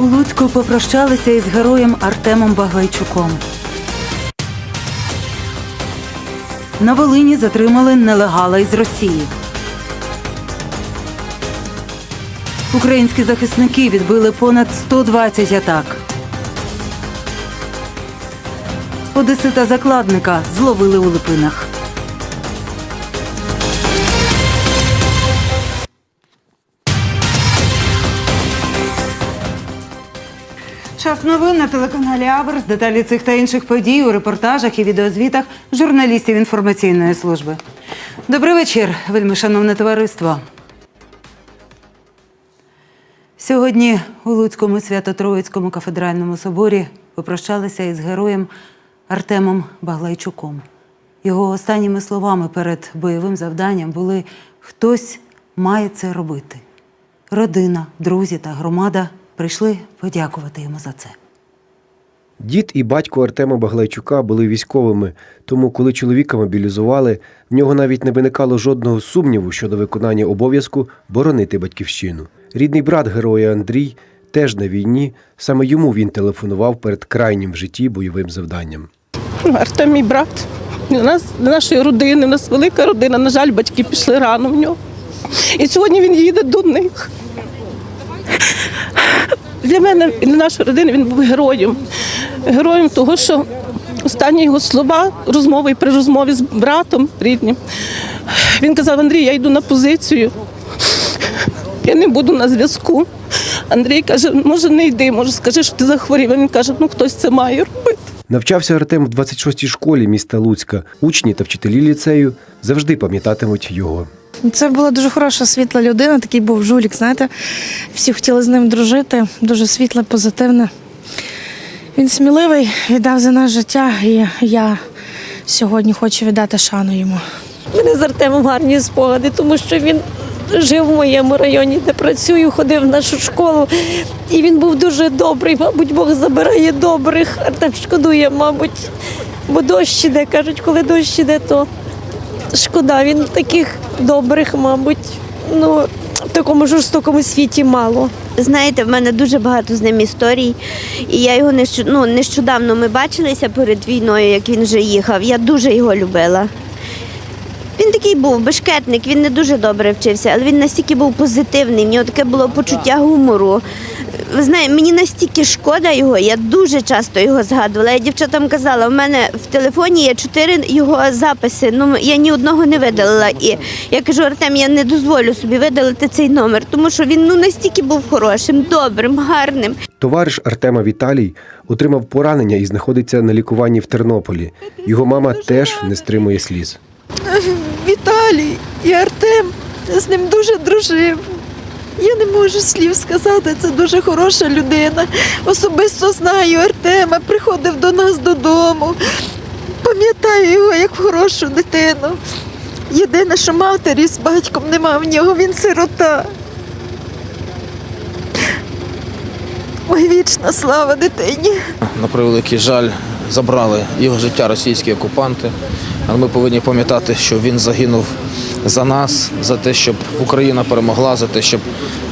У Луцьку попрощалися із героєм Артемом Багайчуком. На Волині затримали нелегала із Росії. Українські захисники відбили понад 120 атак. Одесита закладника зловили у Липинах. Час новин на телеканалі Аверс. Деталі цих та інших подій у репортажах і відеозвітах журналістів інформаційної служби. Добрий вечір, вельми шановне товариство. Сьогодні у Луцькому Свято-Троїцькому кафедральному соборі попрощалися із героєм Артемом Баглайчуком. Його останніми словами перед бойовим завданням були хтось має це робити. Родина, друзі та громада прийшли подякувати йому за це. Дід і батько Артема Баглайчука були військовими, тому, коли чоловіка мобілізували, в нього навіть не виникало жодного сумніву щодо виконання обов'язку боронити батьківщину. Рідний брат героя Андрій теж на війні. Саме йому він телефонував перед крайнім в житті бойовим завданням. Артем мій брат. У нас для нашої родини, у нас велика родина. На жаль, батьки пішли рано в нього. І сьогодні він їде до них. Для мене і для нашої родини він був героєм. Героєм того, що останні його слова, розмови і при розмові з братом рідним. Він казав: Андрій, я йду на позицію. Я не буду на зв'язку. Андрій каже, може не йди, може скажи, що ти захворів. Він каже, ну хтось це має робити. Навчався Артем в 26-й школі міста Луцька. Учні та вчителі ліцею завжди пам'ятатимуть його. Це була дуже хороша світла людина, такий був жулік, знаєте. Всі хотіли з ним дружити, дуже світле, позитивне. Він сміливий, віддав за нас життя, і я сьогодні хочу віддати шану йому. Мене з Артемом гарні спогади, тому що він жив в моєму районі, де працюю, ходив в нашу школу. І він був дуже добрий. Мабуть, Бог забирає добрих. Артем шкодує, мабуть, бо дощ іде. Кажуть, коли дощ іде, то шкода. Він таких добрих, мабуть, ну, в такому жорстокому світі мало. Знаєте, в мене дуже багато з ним історій, і я його ну, нещодавно ми бачилися перед війною, як він вже їхав. Я дуже його любила. Він такий був бешкетник, він не дуже добре вчився, але він настільки був позитивний, в нього таке було почуття гумору. Ви знаєте, мені настільки шкода його, я дуже часто його згадувала. Я дівчатам казала, в мене в телефоні є чотири його записи. Ну я ні одного не видалила. І я кажу, Артем, я не дозволю собі видалити цей номер, тому що він ну настільки був хорошим, добрим, гарним. Товариш Артема Віталій отримав поранення і знаходиться на лікуванні в Тернополі. Його мама теж не стримує сліз. Віталій і Артем з ним дуже дружив. Я не можу слів сказати, це дуже хороша людина. Особисто знаю Артема, приходив до нас додому. Пам'ятаю його як хорошу дитину. Єдине, що матері з батьком нема в нього, він сирота. Ой, вічна слава дитині. на превеликий жаль, забрали його життя російські окупанти. Але ми повинні пам'ятати, що він загинув за нас, за те, щоб Україна перемогла, за те, щоб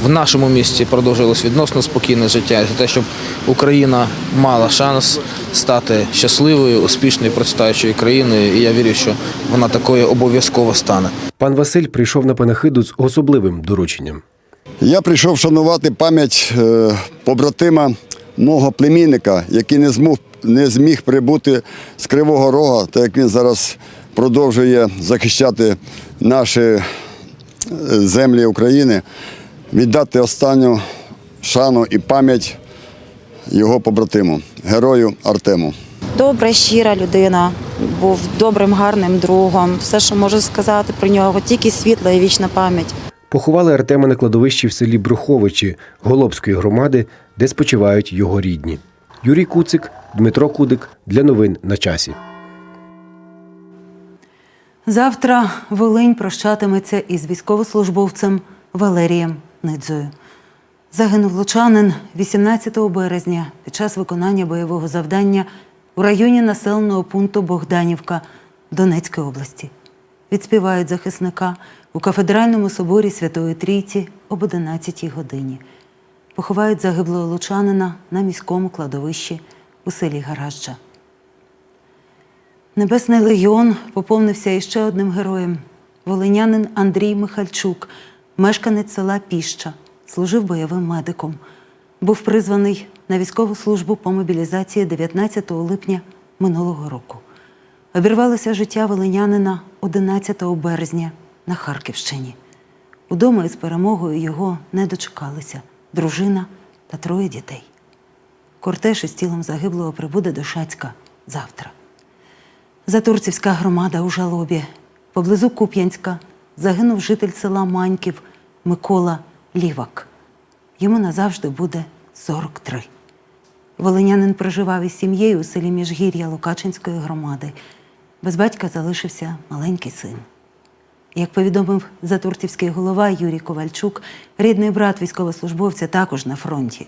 в нашому місті продовжилось відносно спокійне життя, за те, щоб Україна мала шанс стати щасливою, успішною, процвітаючою країною. І я вірю, що вона такою обов'язково стане. Пан Василь прийшов на панахиду з особливим дорученням. Я прийшов шанувати пам'ять е, побратима мого племінника, який не змог не зміг прибути з Кривого Рога, так як він зараз продовжує захищати наші е, землі України, віддати останню шану і пам'ять його побратиму, герою Артему. Добра, щира людина, був добрим, гарним другом. Все, що можу сказати про нього, тільки світла і вічна пам'ять. Поховали Артема на кладовищі в селі Бруховичі Голобської громади, де спочивають його рідні. Юрій Куцик, Дмитро Кудик для новин на часі. Завтра Волинь прощатиметься із військовослужбовцем Валерієм Нидзою. Загинув лучанин 18 березня під час виконання бойового завдання у районі населеного пункту Богданівка Донецької області. Відспівають захисника у кафедральному соборі Святої Трійці об 11 годині. поховають загиблого лучанина на міському кладовищі у селі Гаражджа. Небесний легіон поповнився іще одним героєм. Волинянин Андрій Михальчук, мешканець села Піща, служив бойовим медиком. Був призваний на військову службу по мобілізації 19 липня минулого року. Обірвалося життя волинянина 11 березня на Харківщині. Удома із перемогою його не дочекалися дружина та троє дітей. Кортеж із тілом загиблого прибуде до Шацька завтра. Затурцівська громада у жалобі. Поблизу Куп'янська загинув житель села Маньків Микола Лівак. Йому назавжди буде 43. Волинянин проживав із сім'єю у селі Міжгір'я Лукачинської громади. Без батька залишився маленький син. Як повідомив затурцівський голова Юрій Ковальчук, рідний брат військовослужбовця також на фронті.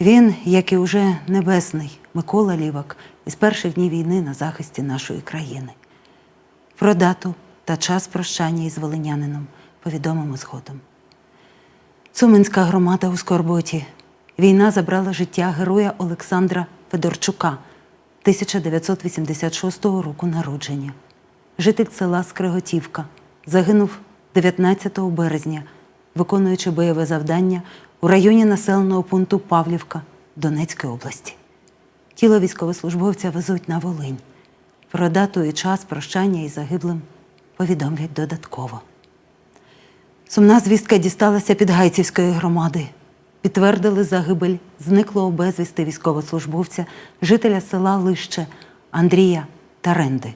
Він, як і уже небесний Микола Лівак, із перших днів війни на захисті нашої країни. Про дату та час прощання із волинянином повідомимо згодом. Цуминська громада у Скорботі. Війна забрала життя героя Олександра Федорчука 1986 року народження. Житель села Скриготівка загинув 19 березня, виконуючи бойове завдання у районі населеного пункту Павлівка Донецької області. Тіло військовослужбовця везуть на Волинь. Про дату і час прощання із загиблим повідомлять додатково. Сумна звістка дісталася Підгайцівської громади. Підтвердили загибель зниклого безвісти військовослужбовця, жителя села Лище Андрія Таренди.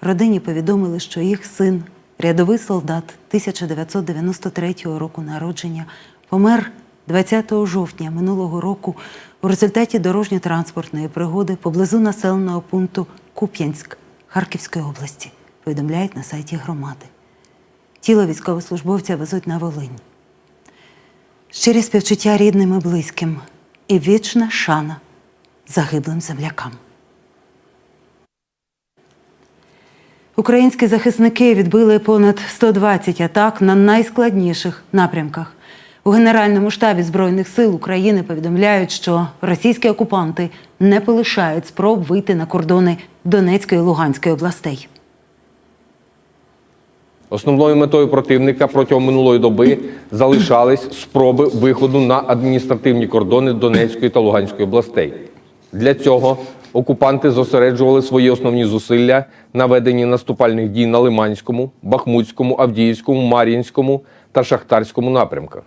Родині повідомили, що їх син, рядовий солдат 1993 року народження, помер 20 жовтня минулого року у результаті дорожньо-транспортної пригоди поблизу населеного пункту Куп'янськ Харківської області, повідомляють на сайті громади. Тіло військовослужбовця везуть на Волинь. Щирі співчуття рідним і близьким і вічна шана загиблим землякам. Українські захисники відбили понад 120 атак на найскладніших напрямках. У Генеральному штабі Збройних сил України повідомляють, що російські окупанти не полишають спроб вийти на кордони Донецької і Луганської областей. Основною метою противника протягом минулої доби залишались спроби виходу на адміністративні кордони Донецької та Луганської областей. Для цього окупанти зосереджували свої основні зусилля на веденні наступальних дій на Лиманському, Бахмутському, Авдіївському, Мар'їнському та Шахтарському напрямках.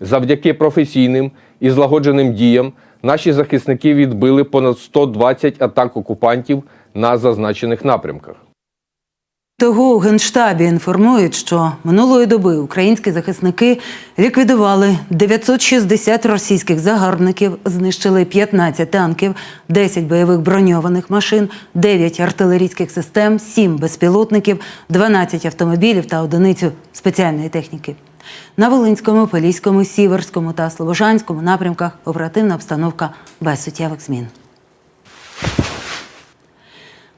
Завдяки професійним і злагодженим діям наші захисники відбили понад 120 атак окупантів на зазначених напрямках. Того у Генштабі інформують, що минулої доби українські захисники ліквідували 960 російських загарбників, знищили 15 танків, 10 бойових броньованих машин, 9 артилерійських систем, 7 безпілотників, 12 автомобілів та одиницю спеціальної техніки. На Волинському, Поліському, Сіверському та Слобожанському напрямках оперативна обстановка без суттєвих змін.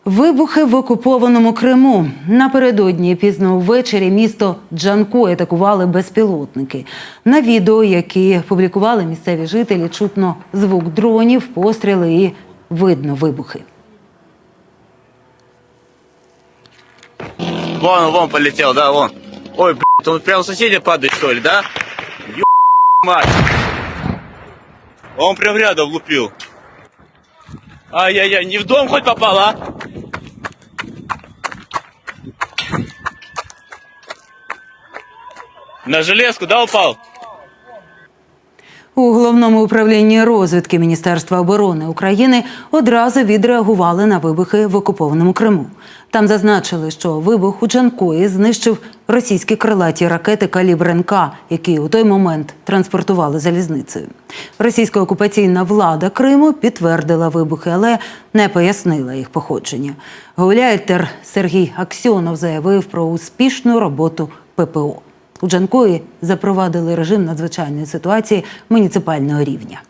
Вибухи в окупованому Криму. Напередодні пізно ввечері місто Джанку атакували безпілотники. На відео, які публікували місцеві жителі, чутно звук дронів, постріли і видно вибухи. Вон, вон полетел, да, вон. Ой, блядь, он прям соседи падает, что ли, да? Ё мать. Он прям рядом лупил. Ай-яй-яй, не в дом хоть попал, а? На железку, да, упал? У головному управлінні розвідки Міністерства оборони України одразу відреагували на вибухи в окупованому Криму. Там зазначили, що вибух у Джанкої знищив російські крилаті ракети калібр НК, які у той момент транспортували залізницею. Російська окупаційна влада Криму підтвердила вибухи, але не пояснила їх походження. Гауляйтер Сергій Аксьонов заявив про успішну роботу ППО. У Джанкої запровадили режим надзвичайної ситуації муніципального рівня.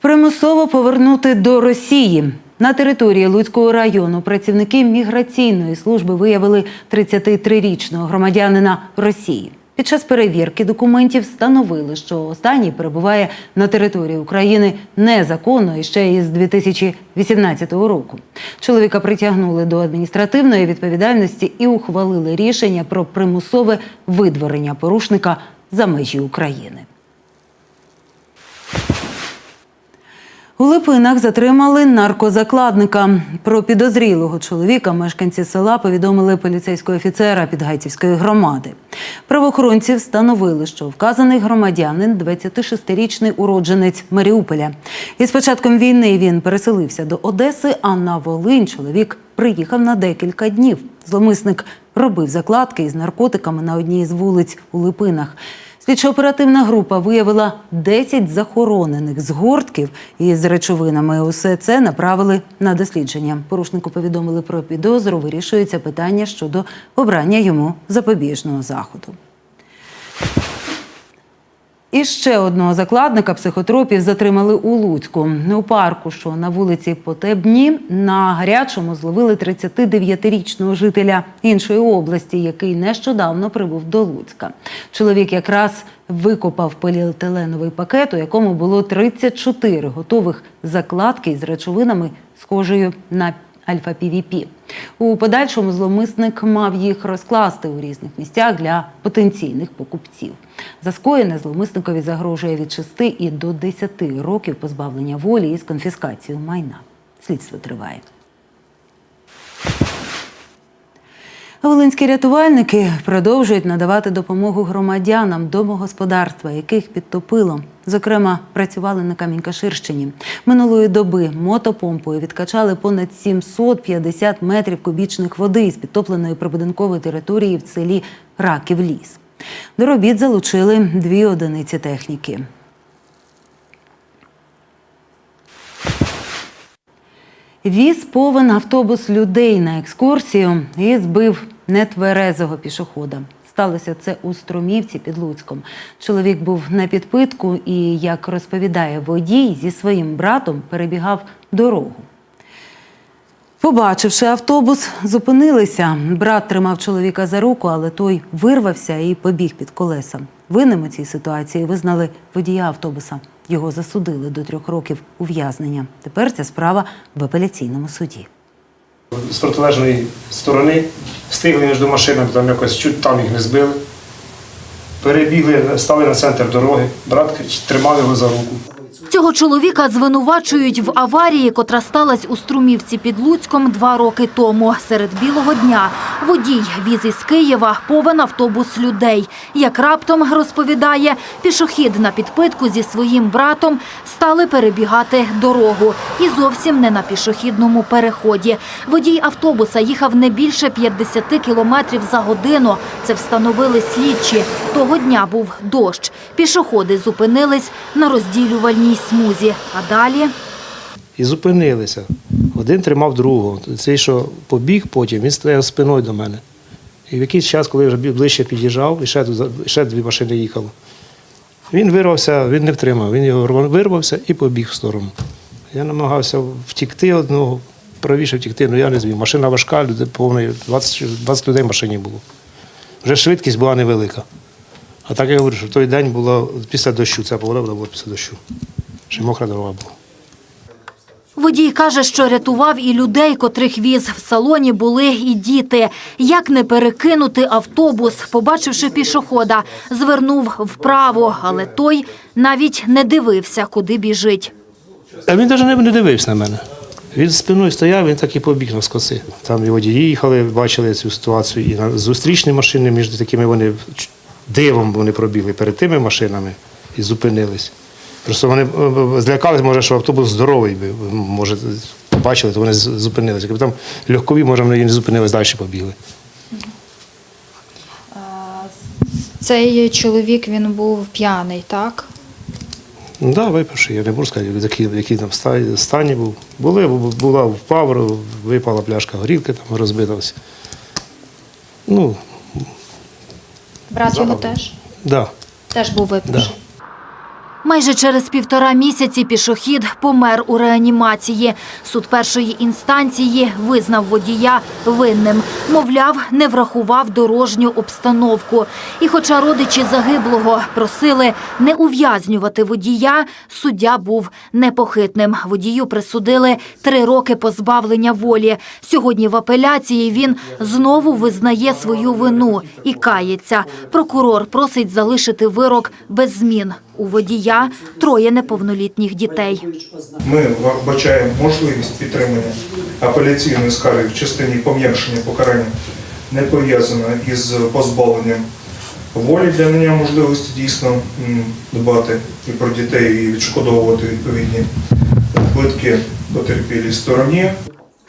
Примусово повернути до Росії. На території Луцького району працівники міграційної служби виявили 33-річного громадянина Росії. Під час перевірки документів встановили, що останній перебуває на території України незаконно і ще із 2018 року. Чоловіка притягнули до адміністративної відповідальності і ухвалили рішення про примусове видворення порушника за межі України. У Липинах затримали наркозакладника. Про підозрілого чоловіка мешканці села повідомили поліцейського офіцера Підгайцівської громади. Правоохоронці встановили, що вказаний громадянин 26-річний уродженець Маріуполя. І з початком війни він переселився до Одеси, а на Волинь чоловік приїхав на декілька днів. Зломисник робив закладки із наркотиками на одній із вулиць у Липинах. Слідчо-оперативна група виявила 10 захоронених згортків із речовинами. Усе це направили на дослідження. Порушнику повідомили про підозру. Вирішується питання щодо обрання йому запобіжного заходу. І ще одного закладника психотропів затримали у Луцьку. У парку, що на вулиці Потебні, на гарячому зловили 39-річного жителя іншої області, який нещодавно прибув до Луцька. Чоловік якраз викопав поліетиленовий пакет, у якому було 34 готових закладки із речовинами, схожою на альфа-півіпі. У подальшому зломисник мав їх розкласти у різних місцях для потенційних покупців. За скоєне зломисникові загрожує від 6 і до 10 років позбавлення волі із конфіскацією майна. Слідство триває. Волинські рятувальники продовжують надавати допомогу громадянам домогосподарства, яких підтопило. Зокрема, працювали на Камінькаширщині. Минулої доби мотопомпою відкачали понад 750 метрів кубічних води з підтопленої прибудинкової території в селі Раків Ліс. До робіт залучили дві одиниці техніки. Віз повен автобус людей на екскурсію і збив нетверезого пішохода. Сталося це у Струмівці під Луцьком. Чоловік був на підпитку і, як розповідає водій, зі своїм братом перебігав дорогу. Побачивши автобус, зупинилися. Брат тримав чоловіка за руку, але той вирвався і побіг під колеса. Винним у цій ситуації визнали водія автобуса. Його засудили до трьох років ув'язнення. Тепер ця справа в апеляційному суді. з протилежної сторони, встигли між машинами, там якось чуть там їх не збили. Перебігли, стали на центр дороги, брат тримав його за руку. Цього чоловіка звинувачують в аварії, котра сталася у Струмівці під Луцьком два роки тому. Серед білого дня водій віз із Києва повен автобус людей. Як раптом, розповідає, пішохід на підпитку зі своїм братом стали перебігати дорогу. І зовсім не на пішохідному переході. Водій автобуса їхав не більше 50 кілометрів за годину. Це встановили слідчі. Того дня був дощ. Пішоходи зупинились на розділювальній смузі. А далі І зупинилися. Один тримав другого. Цей, що побіг потім, він стояв спиною до мене. І в якийсь час, коли вже ближче під'їжджав, і ще, ще дві машини їхали. Він вирвався, він не втримав. Він його вирвався і побіг в сторону. Я намагався втікти одного, правіше втікти, але я не зміг. Машина важка, люди повної, 20, 20 людей в машині було. Вже швидкість була невелика. А так я говорю, що в той день було після дощу, ця погода була після дощу. Ще мокра дорога була. Водій каже, що рятував і людей, котрих віз. В салоні були і діти. Як не перекинути автобус, побачивши пішохода, звернув вправо, але той навіть не дивився, куди біжить. А він навіть не- дивився на мене. Він спиною стояв, він так і побіг навскоси. Там і водії їхали, бачили цю ситуацію, і на зустрічні машини між такими вони дивом вони пробігли перед тими машинами і зупинились. Просто вони е, е, злякались, може, що автобус здоровий, би, може, побачили, то вони зупинилися. Якби там легкові, може, вони не зупинились, далі побігли. Цей чоловік він був п'яний, так? Ну так, да, випивши, я не можу сказати, в якій, в якій там стані був. Були, бу- була впав, випала пляшка горілки, там розбилася. Ну, Брат його теж? так. Да. Теж був випивший. Майже через півтора місяці пішохід помер у реанімації. Суд першої інстанції визнав водія винним. Мовляв, не врахував дорожню обстановку. І хоча родичі загиблого просили не ув'язнювати водія, суддя був непохитним. Водію присудили три роки позбавлення волі. Сьогодні в апеляції він знову визнає свою вину і кається. Прокурор просить залишити вирок без змін. У водія троє неповнолітніх дітей. Ми вбачаємо можливість підтримання апеляційної скарги в частині пом'якшення покарання не пов'язано із позбавленням волі для надання можливості дійсно дбати і про дітей, і відшкодовувати відповідні збитки потерпілій стороні.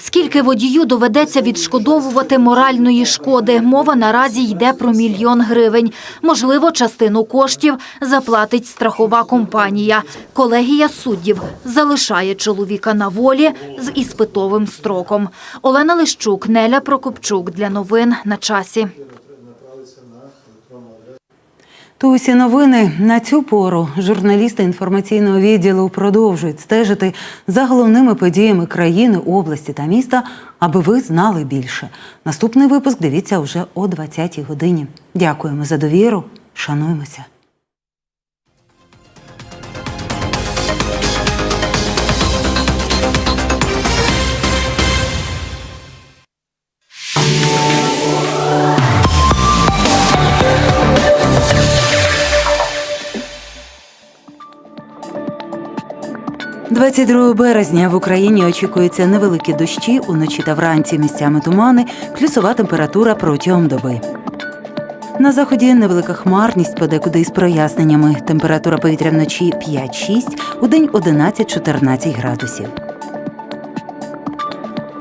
Скільки водію доведеться відшкодовувати моральної шкоди? Мова наразі йде про мільйон гривень. Можливо, частину коштів заплатить страхова компанія. Колегія суддів залишає чоловіка на волі з іспитовим строком. Олена Лищук, Неля Прокопчук для новин на часі. То усі новини на цю пору журналісти інформаційного відділу продовжують стежити за головними подіями країни, області та міста, аби ви знали більше. Наступний випуск дивіться вже о 20-й годині. Дякуємо за довіру. Шануємося. – 22 березня в Україні очікуються невеликі дощі, уночі та вранці місцями тумани, плюсова температура протягом доби. На заході невелика хмарність, подекуди із проясненнями. Температура повітря вночі 5-6, у день 11-14 градусів.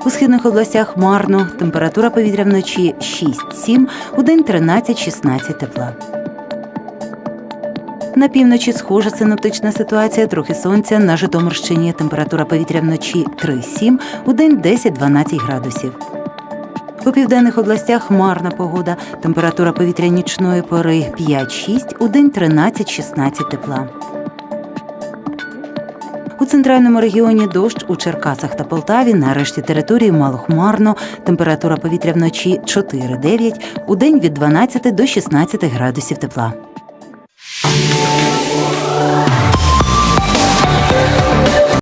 У східних областях хмарно, температура повітря вночі 6-7, у день 13-16 тепла. На півночі схожа синоптична ситуація, трохи сонця. На Житомирщині температура повітря вночі 3-7, у день 10-12 градусів. У південних областях хмарна погода. Температура повітря нічної пори 5-6, у день 13-16 тепла. У центральному регіоні дощ у Черкасах та Полтаві. На решті території малохмарно. Температура повітря вночі 4-9, у день від 12 до 16 градусів тепла.